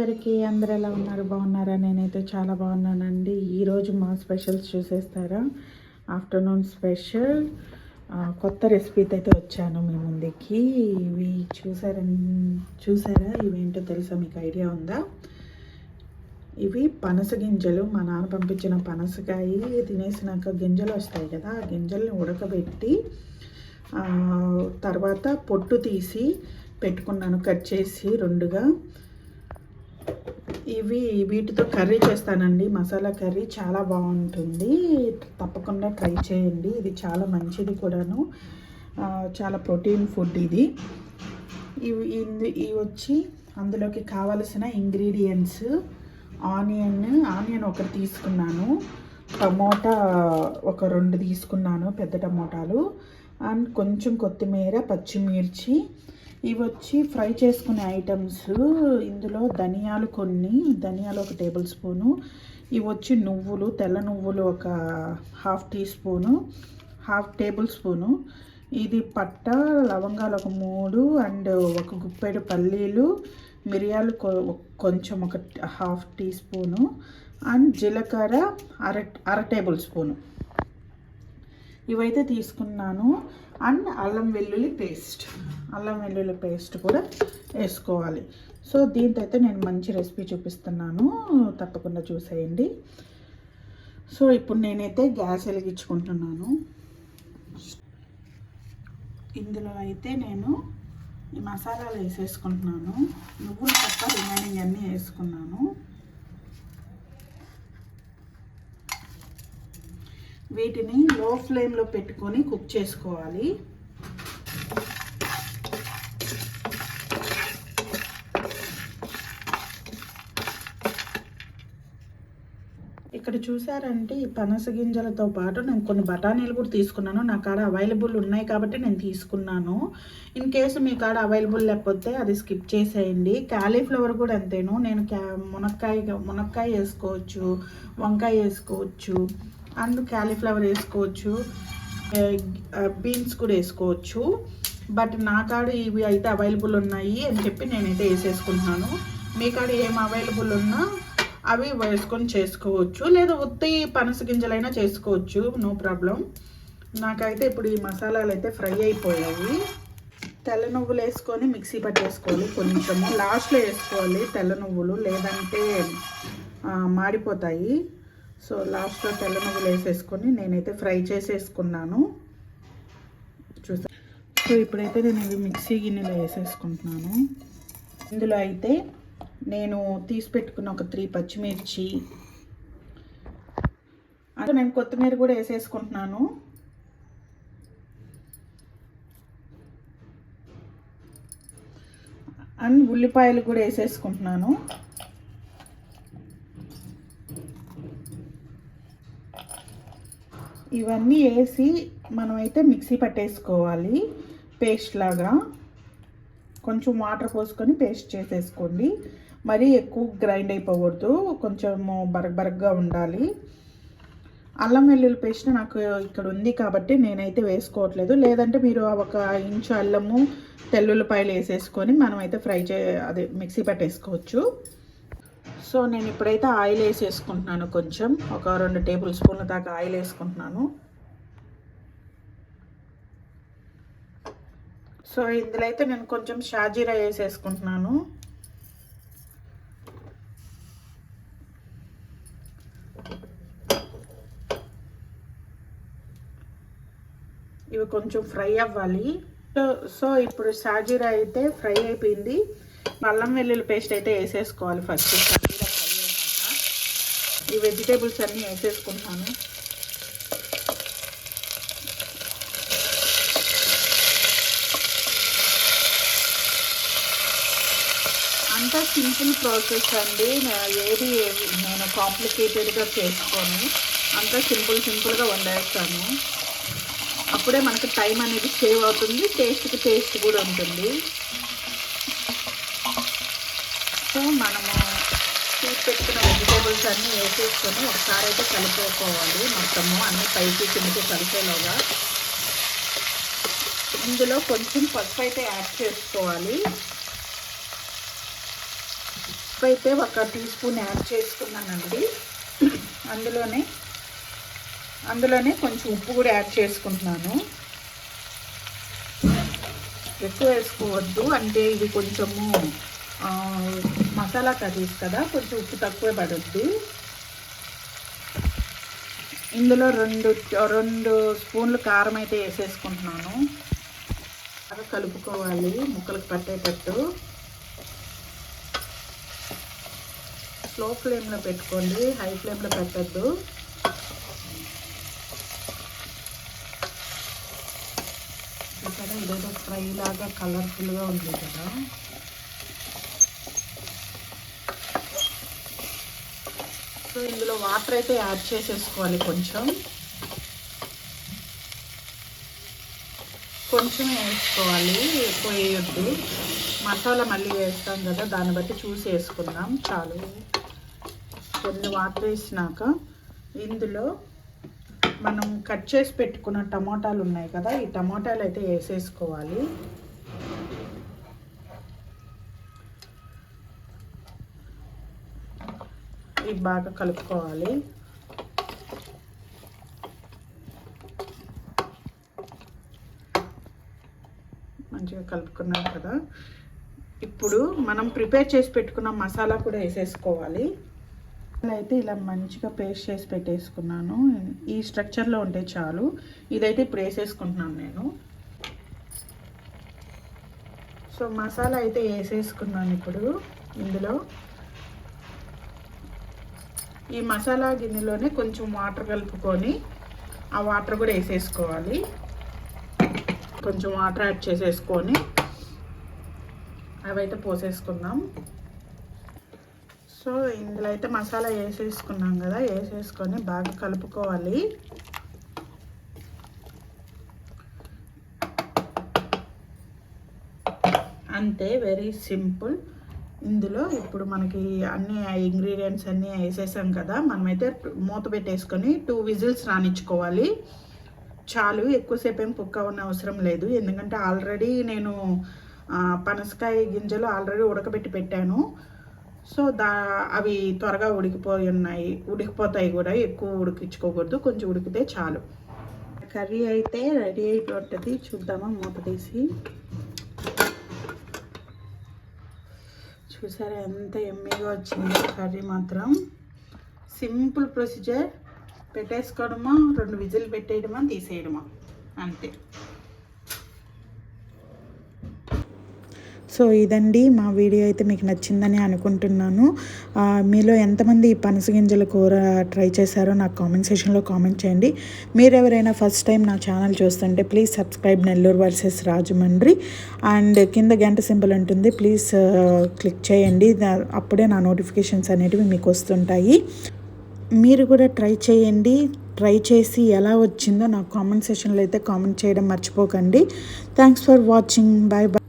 అందరికీ అందరు ఎలా ఉన్నారు? బాగున్నారా? నేనైతే చాలా బాగున్నానండి. ఈరోజు మా స్పెషల్స్ చూసేస్తారా? Afternoon special. కొత్త రెసిపీతో అయితే వచ్చాను మీ ముందుకి. ఇవి చూసారని చూసారా? ఇవేంటో తెలుసా? మీకు ఐడియా ఉందా? ఇవి పనస గింజలు. మా నాన్న పంపించిన పనసకాయ తినేసినాక గింజలు వస్తాయి కదా ఆ గింజల్ని ఉడకబెట్టి తర్వాత పొట్టు తీసి పెట్టుకున్నాను. కట్ చేసి రెండుగా ఇవి వీటితో కర్రీ చేస్తానండి. మసాలా కర్రీ చాలా బాగుంటుంది. తప్పకుండా ట్రై చేయండి. ఇది చాలా మంచిది కూడాను. చాలా ప్రోటీన్ ఫుడ్ ఇది. ఇవి ఇవి వచ్చి అందులోకి కావలసిన ఇంగ్రీడియంట్స్ ఆనియన్ ఆనియన్ ఒకటి తీసుకున్నాను. టమోటా ఒక రెండు తీసుకున్నాను పెద్ద టమోటాలు. అండ్ కొంచెం కొత్తిమీర పచ్చిమిర్చి ఇవి వచ్చి ఫ్రై చేసుకునే ఐటమ్స్. ఇందులో ధనియాలు కొన్ని ధనియాలు ఒక టేబుల్ స్పూను. ఇవి వచ్చి నువ్వులు తెల్ల నువ్వులు ఒక half teaspoon half tablespoon. ఇది పట్ట లవంగాలు ఒక మూడు అండ్ ఒక గుప్పెడు పల్లీలు మిరియాలు కొ- కొంచెం ఒక హాఫ్ టీ స్పూను అండ్ జీలకర్ర అర అర టేబుల్ స్పూను. ఇవైతే తీసుకున్నాను. అండ్ అల్లం వెల్లుల్లి పేస్ట్. అల్లం వెల్లుల్లి పేస్ట్ కూడా వేసుకోవాలి. సో దీంతో అయితే నేను మంచి రెసిపీ చూపిస్తున్నాను. తప్పకుండా చూసేయండి. సో ఇప్పుడు నేనైతే గ్యాస్ వెలిగించుకుంటున్నాను. ఇందులో అయితే నేను మసాలాలు వేసేసుకుంటున్నాను. నువ్వులు తప్ప రిమైనింగ్ అన్నీ వేసుకున్నాను. వీటిని లో ఫ్లేమ్లో పెట్టుకొని కుక్ చేసుకోవాలి. ఇక్కడ చూసారంటే ఈ పనస గింజలతో పాటు నేను కొన్ని బఠానీలు కూడా తీసుకున్నాను. నా కాడ అవైలబుల్ ఉన్నాయి కాబట్టి నేను తీసుకున్నాను. ఇన్ కేసు మీ కాడ అవైలబుల్ లేకపోతే అది స్కిప్ చేసేయండి. క్యాలీఫ్లవర్ కూడా అంతేను. నేను క్యా మునక్కాయ మునక్కాయ వేసుకోవచ్చు వంకాయ వేసుకోవచ్చు. అండ్ క్యాలీఫ్లవర్ వేసుకోవచ్చు. బీన్స్ కూడా వేసుకోవచ్చు. బట్ నా కాడ ఇవి అయితే అవైలబుల్ ఉన్నాయి అని చెప్పి నేనైతే వేసేసుకుంటున్నాను. మీ కాడ ఏం అవైలబుల్ ఉన్నా అవి వేసుకొని చేసుకోవచ్చు. లేదా ఉత్తి పనస గింజలైనా చేసుకోవచ్చు. No problem. నాకైతే ఇప్పుడు ఈ మసాలాలు అయితే ఫ్రై అయిపోయాయి. తెల్ల నువ్వులు వేసుకొని మిక్సీ పట్టేసుకోవాలి కొంచెము. లాస్ట్లో వేసుకోవాలి తెల్ల నువ్వులు. లేదంటే మాడిపోతాయి. సో లాస్ట్లో తెల్ల నువ్వులు వేసేసుకొని నేనైతే ఫ్రై చేసేసుకున్నాను. చూసా. సో ఇప్పుడైతే నేను ఇవి మిక్సీ గిన్నెలో వేసేసుకుంటున్నాను. ఇందులో అయితే నేను తీసి పెట్టుకున్న ఒక త్రీ పచ్చిమిర్చి అంటే నేను కొత్తిమీర కూడా వేసేసుకుంటున్నాను. అండ్ ఉల్లిపాయలు కూడా వేసేసుకుంటున్నాను. ఇవన్నీ వేసి మనమైతే మిక్సీ పట్టేసుకోవాలి పేస్ట్ లాగా. కొంచెం వాటర్ పోసుకొని పేస్ట్ చేసేసుకోండి. మరీ ఎక్కువ గ్రైండ్ అయిపోకూడదు కొంచెం బరగ బరగ్గా ఉండాలి. అల్లం వెల్లుల్లి పేస్ట్ నాకు ఇక్కడ ఉంది కాబట్టి నేనైతే వేసుకోవట్లేదు. లేదంటే మీరు ఒక ఇంచు అల్లము తెల్లుల్లిపాయలు వేసేసుకొని మనమైతే ఫ్రై చే అదే మిక్సీ పట్టేసుకోవచ్చు. సో నేను ఇప్పుడైతే ఆయిల్ వేసేసుకుంటున్నాను కొంచెం. ఒక రెండు టేబుల్ స్పూన్ల దాకా ఆయిల్ వేసుకుంటున్నాను. సో ఇందులో అయితే నేను కొంచెం షాజీరా వేసేసుకుంటున్నాను. ఇవి కొంచెం ఫ్రై అవ్వాలి. సో సో ఇప్పుడు షాజీరా అయితే ఫ్రై అయిపోయింది. అల్లం వెల్లుల్లి పేస్ట్ అయితే వేసేసుకోవాలి ఫస్ట్. ఈ వెజిటేబుల్స్ అన్నీ వేసేసుకుంటున్నాను అంతా సింపుల్ ప్రాసెస్ అండి. ఏది నేను కాంప్లికేటెడ్గా చేసుకోను. అంతా సింపుల్ సింపుల్గా వండేస్తాను. అప్పుడే మనకి టైం అనేది సేవ్ అవుతుంది. టేస్ట్కి టేస్ట్ కూడా ఉంటుంది. సో మనము తీసి పెట్టుకున్న వెజిటేబుల్స్ అన్నీ వేసేసుకొని ఒకసారి అయితే కలిపేసుకోవాలి మొత్తము. అన్ని పైకి కిందకి కలిపేలోగా ఇందులో కొంచెం పసుపు అయితే యాడ్ చేసుకోవాలి. పసుపు అయితే ఒక టీ స్పూన్ యాడ్ చేసుకున్నానండి. అందులోనే అందులోనే కొంచెం ఉప్పు కూడా యాడ్ చేసుకుంటున్నాను. ఎక్కువ వేసుకోవద్దు. అంటే ఇది కొంచెము మసాలా కర్రీస్ కదా కొంచెం ఉప్పు తక్కువే పడుద్ది. ఇందులో రెండు రెండు స్పూన్లు కారం అయితే వేసేసుకుంటున్నాను. బాగా కలుపుకోవాలి ముక్కలకు పట్టేటట్టు. స్లో ఫ్లేమ్లో పెట్టుకోండి హై ఫ్లేమ్లో పెట్టద్దు. ఇక్కడ ఇదేదో ఫ్రై లాగా కలర్ఫుల్గా ఉంది కదా. ఇందులో వాటర్ అయితే యాడ్ చేసేసుకోవాలి కొంచెం. కొంచెం వేసుకోవాలి ఎక్కువ మసాలా మళ్ళీ వేస్తాం కదా దాన్ని బట్టి చూసి వేసుకుందాం. చాలు. కొన్ని వాటర్ వేసినాక ఇందులో మనం కట్ చేసి పెట్టుకున్న టమోటాలు ఉన్నాయి కదా ఈ టమోటాలు అయితే వేసేసుకోవాలి. ఇవి బాగా కలుపుకోవాలి. మంచిగా కలుపుకున్నాం కదా. ఇప్పుడు మనం ప్రిపేర్ చేసి పెట్టుకున్న మసాలా కూడా వేసేసుకోవాలి. అయితే ఇలా మంచిగా పేస్ట్ చేసి పెట్టేసుకున్నాను. ఈ స్ట్రక్చర్లో ఉంటే చాలు. ఇదైతే ఇప్పుడు వేసేసుకుంటున్నాను నేను. సో మసాలా అయితే వేసేసుకున్నాను ఇప్పుడు ఇందులో. ఈ మసాలా గిన్నెలోనే కొంచెం వాటర్ కలుపుకొని ఆ వాటర్ కూడా వేసేసుకోవాలి. కొంచెం వాటర్ యాడ్ చేసేసుకొని అవైతే పోసేసుకుందాం. సో ఇందులో అయితే మసాలా వేసేసుకున్నాం కదా వేసేసుకొని బాగా కలుపుకోవాలి. అంతే వెరీ సింపుల్ ఇందులో ఇప్పుడు మనకి అన్ని ఇంగ్రీడియంట్స్ అన్నీ వేసేసాం కదా మనమైతే మూత పెట్టేసుకొని టూ విజిల్స్ రానిచ్చుకోవాలి. చాలు ఎక్కువసేపు ఏం కుక్ అవ్వని అవసరం లేదు. ఎందుకంటే ఆల్రెడీ నేను పనసకాయ గింజలు ఆల్రెడీ ఉడకబెట్టి పెట్టాను. సో దా అవి త్వరగా ఉడికిపోయి ఉన్నాయి. ఉడికిపోతాయి కూడా ఎక్కువ ఉడికించుకోకూడదు. కొంచెం ఉడికితే చాలు. కర్రీ అయితే రెడీ అయిపోతుంది. చూద్దామా మూత తీసి. చూసారా ఎంత ఎమ్మీగా వచ్చిందో కర్రీ మాత్రం. సింపుల్ ప్రొసీజర్ పెట్టేసుకోవడమా? రెండు విజిల్ పెట్టేయడమా? తీసేయడమా? అంతే. సో ఇదండి మా వీడియో అయితే మీకు నచ్చిందని అనుకుంటున్నాను. మీలో ఎంతమంది ఈ పనసగింజల కూర ట్రై చేశారో నాకు కామెంట్ సెషన్లో కామెంట్ చేయండి. మీరు ఎవరైనా ఫస్ట్ టైం నా ఛానల్ చూస్తుంటే please subscribe Nellore versus Rajahmundry. And కింద గంట సింబల్ ఉంటుంది ప్లీజ్ క్లిక్ చేయండి. దా- అప్పుడే నా నోటిఫికేషన్స్ అనేటివి మీకు వస్తుంటాయి. మీరు కూడా ట్రై చేయండి. ట్రై చేసి ఎలా వచ్చిందో నాకు కామెంట్ సెషన్లో అయితే కామెంట్ చేయడం మర్చిపోకండి. Thanks for watching. Bye bye